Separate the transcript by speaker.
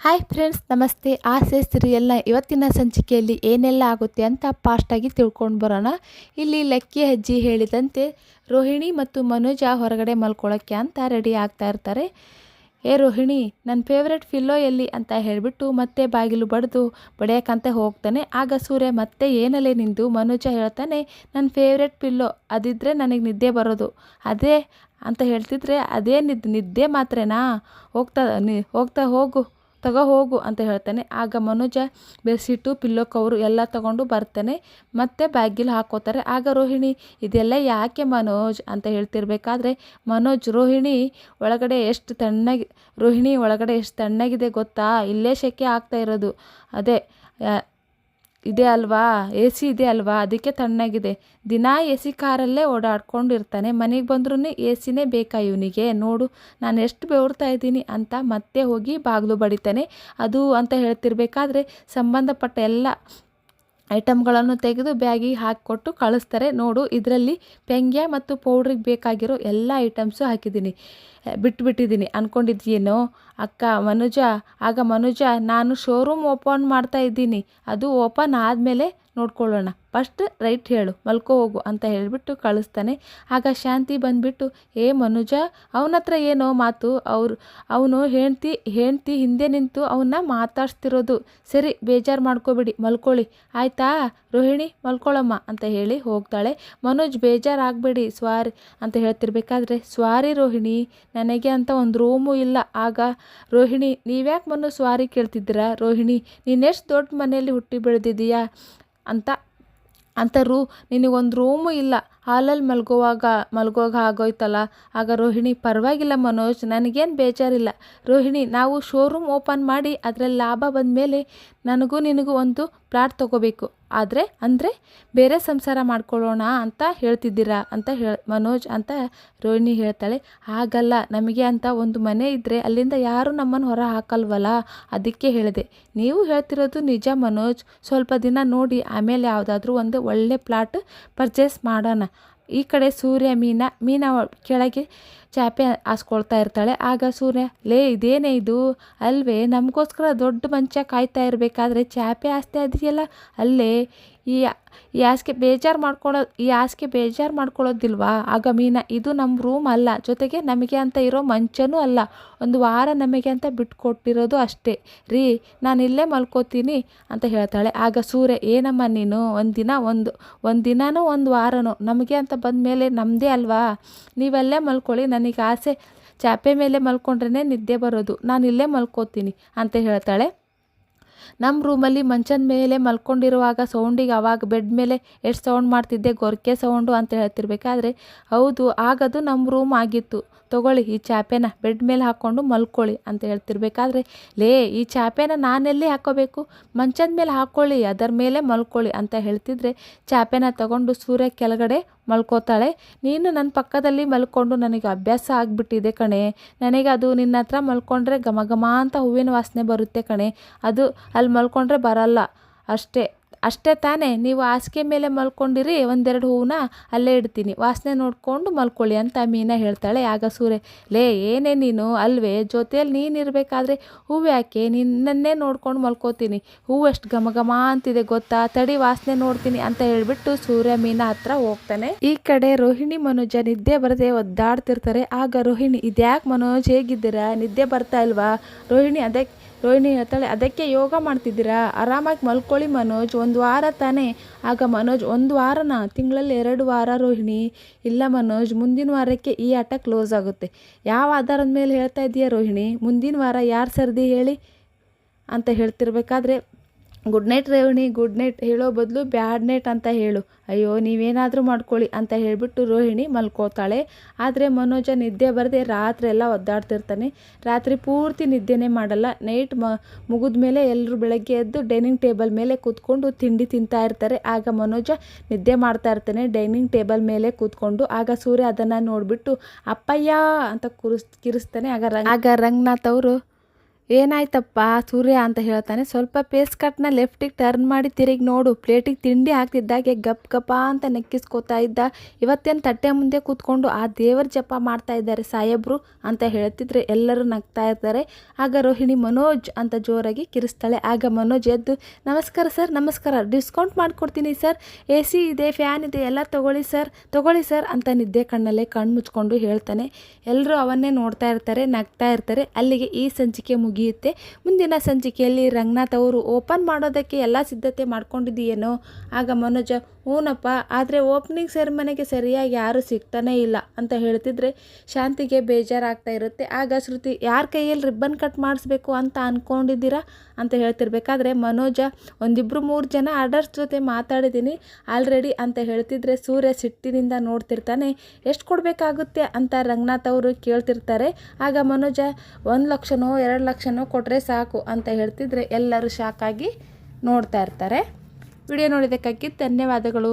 Speaker 1: Hi friends, ನಮಸ್ತೆ. ಆಸೆ ಸಿರಿಯಲ್ನ ಇವತ್ತಿನ ಸಂಚಿಕೆಯಲ್ಲಿ ಏನೆಲ್ಲ ಆಗುತ್ತೆ ಅಂತ ಫಾಸ್ಟಾಗಿ ತಿಳ್ಕೊಂಡು ಬರೋಣ. ಇಲ್ಲಿ ಲಕ್ಕಿ ಅಜ್ಜಿ ಹೇಳಿದಂತೆ, ರೋಹಿಣಿ ಮತ್ತು ಮನೋಜ ಹೊರಗಡೆ ಮಲ್ಕೊಳ್ಳೋಕ್ಕೆ ಅಂತ ರೆಡಿ ಆಗ್ತಾ ಇರ್ತಾರೆ. ಏ ರೋಹಿಣಿ ನನ್ನ ಫೇವ್ರೆಟ್ ಫಿಲ್ಲೋ ಎಲ್ಲಿ? ಅಂತ ಹೇಳಿಬಿಟ್ಟು ಮತ್ತೆ ಬಾಗಿಲು ಬಡಿದು ಬಡಿಯೋಕ್ಕಂತ ಹೋಗ್ತಾನೆ. ಆಗ ಸೂರ್ಯ, ಮತ್ತೆ ಏನಲ್ಲೇ ನಿಂದು? ಮನೋಜ ಹೇಳ್ತಾನೆ ನನ್ನ ಫೇವ್ರೆಟ್ ಪಿಲ್ಲೋ ಅದಿದ್ದರೆ ನನಗೆ ನಿದ್ದೆ ಬರೋದು. ಅದೇ? ಅಂತ ಹೇಳ್ತಿದ್ರೆ, ಅದೇ ನಿದ್ದೆ ನಿದ್ದೆ ಮಾತ್ರೇನಾ? ಹೋಗ್ತಾ ಹೋಗ್ತಾ ಹೋಗು. ತಗೋ ಹೋಗು ಅಂತ ಹೇಳ್ತಾನೆ. ಆಗ ಮನೋಜ ಬೆಡ್ಶೀಟು ಪಿಲ್ಲೋ ಕವರು ಎಲ್ಲ ತಗೊಂಡು ಬರ್ತಾನೆ. ಮತ್ತೆ ಬ್ಯಾಗಿಲ್ ಹಾಕೋತಾರೆ. ಆಗ ರೋಹಿಣಿ, ಇದೆಲ್ಲ ಯಾಕೆ ಮನೋಜ್ ಅಂತ ಹೇಳ್ತಿರ್ಬೇಕಾದ್ರೆ, ಮನೋಜ್, ರೋಹಿಣಿ ಒಳಗಡೆ ಎಷ್ಟು ತಣ್ಣಗೆ, ರೋಹಿಣಿ ಒಳಗಡೆ ಎಷ್ಟು ತಣ್ಣಗಿದೆ ಗೊತ್ತಾ? ಇಲ್ಲೇ ಶೆಕೆ ಆಗ್ತಾ ಇರೋದು. ಅದೇ ಇದೆ ಅಲ್ವಾ? ಎ ಸಿ ಇದೆ ಅಲ್ವಾ? ಅದಕ್ಕೆ ತಣ್ಣಗಿದೆ. ದಿನಾ ಎ ಸಿ ಕಾರಲ್ಲೇ ಓಡಾಡ್ಕೊಂಡಿರ್ತಾನೆ. ಮನೆಗೆ ಬಂದ್ರೂ ಎ ಸಿನೇ ಬೇಕಾ ಇವನಿಗೆ? ನೋಡು, ನಾನು ಎಷ್ಟು ಬೆವರ್ತಾ ಇದ್ದೀನಿ ಅಂತ ಮತ್ತೆ ಹೋಗಿ ಬಾಗಿಲು ಬಡಿತಾನೆ. ಅದು ಅಂತ ಹೇಳ್ತಿರ್ಬೇಕಾದ್ರೆ ಸಂಬಂಧಪಟ್ಟ ಎಲ್ಲ ಐಟಮ್ಗಳನ್ನು ತೆಗೆದು ಬ್ಯಾಗಿಗೆ ಹಾಕಿಕೊಟ್ಟು ಕಳಿಸ್ತಾರೆ. ನೋಡು, ಇದರಲ್ಲಿ ಪೆಂಗ್ಯ ಮತ್ತು ಪೌಡ್ರಿಗೆ ಬೇಕಾಗಿರೋ ಎಲ್ಲ ಐಟಮ್ಸು ಹಾಕಿದ್ದೀನಿ. ಬಿಟ್ಬಿಟ್ಟಿದ್ದೀನಿ. ಅಂದ್ಕೊಂಡಿದ್ಯೇನೋ ಅಕ್ಕ, ಮನುಜ, ಆಗ ಮನುಜ, ನಾನು ಶೋರೂಮ್ ಓಪನ್ ಮಾಡ್ತಾ ಇದ್ದೀನಿ. ಅದು ಓಪನ್ ಆದಮೇಲೆ ನೋಡ್ಕೊಳ್ಳೋಣ. ಫಸ್ಟ್ ರೈಟ್ ಹೇಳು, ಮಲ್ಕೋ ಹೋಗು ಅಂತ ಹೇಳಿಬಿಟ್ಟು ಕಳಿಸ್ತಾನೆ. ಆಗ ಶಾಂತಿ ಬಂದುಬಿಟ್ಟು, ಏ ಮನುಜ, ಅವನ ಹತ್ರ ಏನೋ ಮಾತು? ಅವ್ರು, ಅವನು ಹೆಂಡ್ತಿ ಹೆಂಡ್ತಿ ಹಿಂದೆ ನಿಂತು ಅವನ್ನ ಮಾತಾಡ್ಸ್ತಿರೋದು. ಸರಿ, ಬೇಜಾರು ಮಾಡ್ಕೋಬೇಡಿ, ಮಲ್ಕೊಳ್ಳಿ. ಆಯಿತಾ? ರೋಹಿಣಿ, ಮಲ್ಕೊಳ್ಳಮ್ಮ, ಅಂತ ಹೇಳಿ ಹೋಗ್ತಾಳೆ. ಮನೋಜ್ ಬೇಜಾರಾಗಬೇಡಿ ಸ್ವಾರಿ, ಅಂತ ಹೇಳ್ತಿರ್ಬೇಕಾದ್ರೆ, ಸ್ವಾರಿ ರೋಹಿಣಿ ನನಗೆ ಅಂತ ಒಂದು ರೂಮು ಇಲ್ಲ. ಆಗ ರೋಹಿಣಿ, ನೀವ್ಯಾಕೆ ಮನು ಸ್ವಾರಿ ಕೇಳ್ತಿದ್ದೀರಾ? ರೋಹಿಣಿ, ನೀನೆಷ್ಟು ದೊಡ್ಡ ಮನೆಯಲ್ಲಿ ಹುಟ್ಟಿ ಬೆಳೆದಿದ್ದೀಯಾ ಅಂತ ಅಂತ ರೂ ನಿನಗೊಂದು ರೂಮು ಇಲ್ಲ. ಹಾಲಲ್ಲಿ ಮಲ್ಗೋವಾಗ ಮಲ್ಗೋವಾಗ ಆಗೋಯ್ತಲ್ಲ. ಆಗ ರೋಹಿಣಿ, ಪರವಾಗಿಲ್ಲ ಮನೋಜ್, ನನಗೇನು ಬೇಜಾರಿಲ್ಲ. ರೋಹಿಣಿ, ನಾವು ಶೋರೂಮ್ ಓಪನ್ ಮಾಡಿ ಅದರಲ್ಲಿ ಲಾಭ ಬಂದ ಮೇಲೆ ನನಗೂ ನಿನಗೂ ಒಂದು ಪ್ಲಾಟ್ ತೊಗೋಬೇಕು. ಆದರೆ ಅಂದರೆ ಬೇರೆ ಸಂಸಾರ ಮಾಡ್ಕೊಳ್ಳೋಣ ಅಂತ ಹೇಳ್ತಿದ್ದೀರಾ ಅಂತ ಹೇಳ, ಮನೋಜ್ ಅಂತ ರೋಹಿಣಿ ಹೇಳ್ತಾಳೆ. ಹಾಗಲ್ಲ, ನಮಗೆ ಅಂತ ಒಂದು ಮನೆ ಇದ್ದರೆ ಅಲ್ಲಿಂದ ಯಾರೂ ನಮ್ಮನ್ನು ಹೊರ ಹಾಕಲ್ವಲ್ಲ? ಅದಕ್ಕೆ ಹೇಳಿದೆ. ನೀವು ಹೇಳ್ತಿರೋದು ನಿಜ ಮನೋಜ್. ಸ್ವಲ್ಪ ದಿನ ನೋಡಿ, ಆಮೇಲೆ ಯಾವುದಾದ್ರೂ ಒಂದು ಒಳ್ಳೆ ಪ್ಲಾಟ್ ಪರ್ಚೇಸ್ ಮಾಡೋಣ. ಈ ಕಡೆ ಸೂರ್ಯ, ಮೀನಾ ಮೀನಾ ಕೆಳಗೆ ಚಾಪೆ ಹಾಸ್ಕೊಳ್ತಾ ಇರ್ತಾಳೆ. ಆಗ ಸೂರ್ಯ, ಲೇ, ಇದೇನೇ ಇದು? ಅಲ್ವೇ, ನಮಗೋಸ್ಕರ ದೊಡ್ಡ ಮಂಚ ಕಾಯ್ತಾ ಇರಬೇಕಾದ್ರೆ ಚಾಪೆ ಆಸ್ತಿ ಇದೆಯಲ್ಲ? ಅಲ್ಲೇ, ಈ ಈ ಹಾಸಿಗೆ ಬೇಜಾರು ಮಾಡ್ಕೊಳ್ಳೋ ಈ ಹಾಸಿಗೆ ಬೇಜಾರು ಮಾಡ್ಕೊಳ್ಳೋದಿಲ್ವಾ ಆಗ ಮೀನ, ಇದು ನಮ್ಮ ರೂಮ್ ಅಲ್ಲ. ಜೊತೆಗೆ ನಮಗೆ ಅಂತ ಇರೋ ಮಂಚನೂ ಅಲ್ಲ. ಒಂದು ವಾರ ನಮಗೆ ಅಂತ ಬಿಟ್ಕೊಟ್ಟಿರೋದು ಅಷ್ಟೇ. ರೀ, ನಾನು ಇಲ್ಲೇ ಮಲ್ಕೋತೀನಿ ಅಂತ ಹೇಳ್ತಾಳೆ. ಆಗ ಸೂರ್ಯ, ಏನಮ್ಮ ನೀನು? ಒಂದು ದಿನ ಒಂದು ಒಂದು ಒಂದು ವಾರನೋ? ನಮಗೆ ಅಂತ ಬಂದ ಮೇಲೆ ನಮ್ಮದೇ ಅಲ್ವಾ? ನೀವಲ್ಲೇ ಮಲ್ಕೊಳ್ಳಿ ನನಗೆ ಆಸೆ? ಚಾಪೆ ಮೇಲೆ ಮಲ್ಕೊಂಡ್ರೇ ನಿದ್ದೆ ಬರೋದು. ನಾನು ಇಲ್ಲೇ ಮಲ್ಕೋತೀನಿ ಅಂತ ಹೇಳ್ತಾಳೆ. ನಮ್ಮ ರೂಮಲ್ಲಿ ಮಂಚದ ಮೇಲೆ ಮಲ್ಕೊಂಡಿರುವಾಗ ಸೌಂಡಿಗೆ ಅವಾಗ ಬೆಡ್ ಮೇಲೆ ಎಷ್ಟು ಸೌಂಡ್ ಮಾಡ್ತಿದ್ದೆ, ಗೊರಕೆ ಸೌಂಡು ಅಂತ ಹೇಳ್ತಿರ್ಬೇಕಾದ್ರೆ ಹೌದು, ಆಗದು ನಮ್ಮ ರೂಮ್ ಆಗಿತ್ತು. ತಗೊಳ್ಳಿ ಈ ಚಾಪೆನ ಬೆಡ್ ಮೇಲೆ ಹಾಕ್ಕೊಂಡು ಮಲ್ಕೊಳ್ಳಿ ಅಂತ ಹೇಳ್ತಿರ್ಬೇಕಾದ್ರೆ ಲೇ, ಈ ಚಾಪೆನ ನಾನೆಲ್ಲಿ ಹಾಕೋಬೇಕು? ಮಂಚದ ಮೇಲೆ ಹಾಕ್ಕೊಳ್ಳಿ ಅದರ ಮೇಲೆ ಮಲ್ಕೊಳ್ಳಿ ಅಂತ ಹೇಳ್ತಿದ್ರೆ ಚಾಪೆನ ತಗೊಂಡು ಸೂರ್ಯ ಕೆಳಗಡೆ ಮಲ್ಕೋತಾಳೆ. ನೀನು ನನ್ನ ಪಕ್ಕದಲ್ಲಿ ಮಲ್ಕೊಂಡು ನನಗೆ ಅಭ್ಯಾಸ ಆಗಿಬಿಟ್ಟಿದೆ ಕಣೆ. ನನಗೆ ಅದು ನಿನ್ನ ಹತ್ರ ಮಲ್ಕೊಂಡ್ರೆ ಘಮ ಅಂತ ಹೂವಿನ ವಾಸನೆ ಬರುತ್ತೆ ಕಣೆ. ಅದು ಅಲ್ಲಿ ಮಲ್ಕೊಂಡ್ರೆ ಬರಲ್ಲ. ಅಷ್ಟೇ. ಅಷ್ಟೇ ತಾನೇ, ನೀವು ಹಾಸಿಗೆ ಮೇಲೆ ಮಲ್ಕೊಂಡಿರಿ, ಒಂದೆರಡು ಹೂವನ್ನ ಅಲ್ಲೇ ಇಡ್ತೀನಿ. ವಾಸನೆ ನೋಡಿಕೊಂಡು ಮಲ್ಕೊಳ್ಳಿ ಅಂತ ಮೀನಾ ಹೇಳ್ತಾಳೆ. ಆಗ ಸೂರ್ಯ, ಲೇ, ಏನೇ ನೀನು? ಅಲ್ವೇ, ಜೊತೆಯಲ್ಲಿ ನೀನು ಇರಬೇಕಾದ್ರೆ ಹೂವು ಯಾಕೆ? ನಿನ್ನನ್ನೇ ನೋಡ್ಕೊಂಡು ಮಲ್ಕೋತೀನಿ. ಹೂವು ಎಷ್ಟು ಘಮ ಘಮ ಅಂತಿದೆ ಗೊತ್ತಾ? ತಡಿ, ವಾಸನೆ ನೋಡ್ತೀನಿ ಅಂತ ಹೇಳ್ಬಿಟ್ಟು ಸೂರ್ಯ ಮೀನಾ ಹತ್ರ ಹೋಗ್ತಾನೆ. ಈ ಕಡೆ ರೋಹಿಣಿ, ಮನೋಜ ನಿದ್ದೆ ಬರದೆ ಒದ್ದಾಡ್ತಿರ್ತಾರೆ. ಆಗ ರೋಹಿಣಿ, ಇದ್ಯಾಕೆ ಮನೋಜ್ ಹೇಗಿದ್ದೀರಾ? ನಿದ್ದೆ ಬರ್ತಾ ಇಲ್ವಾ? ರೋಹಿಣಿ ಅದಕ್ಕೆ ರೋಹಿಣಿ ಹೇಳ್ತಾಳೆ, ಅದಕ್ಕೆ ಯೋಗ ಮಾಡ್ತಿದ್ದೀರಾ? ಆರಾಮಾಗಿ ಮಲ್ಕೊಳ್ಳಿ ಮನೋಜ್, ಒಂದು ವಾರ ತಾನೇ. ಆಗ ಮನೋಜ್, ಒಂದು ವಾರನ? ತಿಂಗಳಲ್ಲಿ ಎರಡು ವಾರ ರೋಹಿಣಿ. ಇಲ್ಲ ಮನೋಜ್, ಮುಂದಿನ ವಾರಕ್ಕೆ ಈ ಆಟ ಕ್ಲೋಸ್ ಆಗುತ್ತೆ. ಯಾವ ಆಧಾರದ ಮೇಲೆ ಹೇಳ್ತಾ ಇದೆಯಾ ರೋಹಿಣಿ? ಮುಂದಿನ ವಾರ ಯಾರು ಸರ್ದಿ ಹೇಳಿ? ಅಂತ ಹೇಳ್ತಿರ್ಬೇಕಾದ್ರೆ good night Revani. Good night ಹೇಳೋ ಬದಲು ಬ್ಯಾಡ್ ನೈಟ್ ಅಂತ ಹೇಳು. ಅಯ್ಯೋ, ನೀವೇನಾದರೂ ಮಾಡ್ಕೊಳ್ಳಿ ಅಂತ ಹೇಳಿಬಿಟ್ಟು ರೋಹಿಣಿ ಮಲ್ಕೋತಾಳೆ. ಆದರೆ ಮನೋಜ ನಿದ್ದೆ ಬರದೆ ರಾತ್ರಿ ಎಲ್ಲ ಒದ್ದಾಡ್ತಿರ್ತಾನೆ. ರಾತ್ರಿ ಪೂರ್ತಿ ನಿದ್ದೆನೇ ಮಾಡಲ್ಲ. ನೈಟ್ ಮ ಮುಗಿದ ಮೇಲೆ ಎಲ್ಲರೂ ಬೆಳಗ್ಗೆ ಎದ್ದು ಡೈನಿಂಗ್ ಟೇಬಲ್ ಮೇಲೆ ಕೂತ್ಕೊಂಡು ತಿಂಡಿ ತಿಂತಾ ಇರ್ತಾರೆ. ಆಗ ಮನೋಜ ನಿದ್ದೆ ಮಾಡ್ತಾ ಇರ್ತಾನೆ ಡೈನಿಂಗ್ ಟೇಬಲ್ ಮೇಲೆ ಕೂತ್ಕೊಂಡು. ಆಗ ಸೂರ್ಯ ಅದನ್ನು ನೋಡಿಬಿಟ್ಟು, ಅಪ್ಪಯ್ಯ ಅಂತ ಕುರಿಸ್, ಕಿರಿಸ್ತಾನೆ. ಆಗ ರಂಗ್ ಆಗ ರಂಗನಾಥ್ ಅವರು ಏನಾಯ್ತಪ್ಪ? ಸೂರ್ಯ ಅಂತ ಹೇಳ್ತಾನೆ. ಸ್ವಲ್ಪ ಪೇಸ್ ಕಟ್ನ ಲೆಫ್ಟಿಗೆ ಟರ್ನ್ ಮಾಡಿ ತಿರುಗಿ ನೋಡು. ಪ್ಲೇಟಿಗೆ ತಿಂಡಿ ಹಾಕ್ತಿದ್ದಾಗೆ ಗಪ್ ಗಪ ಅಂತ ನೆಕ್ಕಿಸ್ಕೋತಾ ಇದ್ದ. ಇವತ್ತೇನು ತಟ್ಟೆ ಮುಂದೆ ಕೂತ್ಕೊಂಡು ಆ ದೇವರ ಜಪ ಮಾಡ್ತಾ ಇದ್ದಾರೆ ಸಾಹೇಬ್ರು ಅಂತ ಹೇಳ್ತಿದ್ರೆ ಎಲ್ಲರೂ ನಗ್ತಾ ಇರ್ತಾರೆ. ಆಗ ರೋಹಿಣಿ ಮನೋಜ್ ಅಂತ ಜೋರಾಗಿ ಕಿರಿಸ್ತಾಳೆ. ಆಗ ಮನೋಜ್ ಎದ್ದು, ನಮಸ್ಕಾರ ಸರ್, ನಮಸ್ಕಾರ. ಡಿಸ್ಕೌಂಟ್ ಮಾಡಿಕೊಡ್ತೀನಿ ಸರ್. ಎ ಸಿ ಇದೆ ಫ್ಯಾನ್ ಇದೆ, ಎಲ್ಲ ತಗೊಳ್ಳಿ ಸರ್. ತಗೊಳ್ಳಿ ಸರ್ ಅಂತ ನಿದ್ದೆ ಕಣ್ಣಲ್ಲೇ ಕಣ್ಣು ಮುಚ್ಕೊಂಡು ಹೇಳ್ತಾನೆ. ಎಲ್ಲರೂ ಅವನ್ನೇ ನೋಡ್ತಾ ಇರ್ತಾರೆ, ನಗ್ತಾ ಇರ್ತಾರೆ. ಅಲ್ಲಿಗೆ ಈ ಸಂಚಿಕೆ ಮುಗಿಯುತ್ತೆ. ಮುಂದಿನ ಸಂಚಿಕೆಯಲ್ಲಿ ರಂಗನಾಥ್ ಅವರು ಓಪನ್ ಮಾಡೋದಕ್ಕೆ ಎಲ್ಲ ಸಿದ್ಧತೆ ಮಾಡ್ಕೊಂಡಿದ್ದೀಯೇನೋ? ಆಗ ಮನೋಜ ಹ್ಞೂನಪ್ಪ ಆದರೆ ಓಪನಿಂಗ್ ಸೆರೆಮನೆಗೆ ಸರಿಯಾಗಿ ಯಾರೂ ಸಿಗ್ತಾನೇ ಇಲ್ಲ ಅಂತ ಹೇಳ್ತಿದ್ರೆ ಶಾಂತಿಗೆ ಬೇಜಾರಾಗ್ತಾ ಇರುತ್ತೆ. ಆಗ ಶ್ರುತಿ, ಯಾರ ಕೈಯಲ್ಲಿ ರಿಬ್ಬನ್ ಕಟ್ ಮಾಡಿಸ್ಬೇಕು ಅಂತ ಅಂದ್ಕೊಂಡಿದ್ದೀರಾ ಅಂತ ಹೇಳ್ತಿರ್ಬೇಕಾದ್ರೆ ಮನೋಜ ಒಂದಿಬ್ಬರು ಮೂರು ಜನ ಆರ್ಡರ್ಸ್ ಜೊತೆ ಮಾತಾಡಿದ್ದೀನಿ. ಆಲ್ರೆಡಿ ಅಂತ ಹೇಳ್ತಿದ್ರೆ ಸೂರ್ಯ ಸಿಟ್ಟಿನಿಂದ ನೋಡ್ತಿರ್ತಾನೆ. ಎಷ್ಟು ಕೊಡಬೇಕಾಗುತ್ತೆ ಅಂತ ರಂಗನಾಥ್ ಅವರು ಕೇಳ್ತಿರ್ತಾರೆ. ಆಗ ಮನೋಜ, ಒಂದು ಲಕ್ಷನೋ ಎರಡು ಲಕ್ಷನೋ ಕೊಟ್ಟರೆ ಸಾಕು ಅಂತ ಹೇಳ್ತಿದ್ರೆ ಎಲ್ಲರೂ ಶಾಕಾಗಿ ನೋಡ್ತಾ ಇರ್ತಾರೆ. ವಿಡಿಯೋ ನೋಡಿದ್ದಕ್ಕಾಗಿ ಧನ್ಯವಾದಗಳು.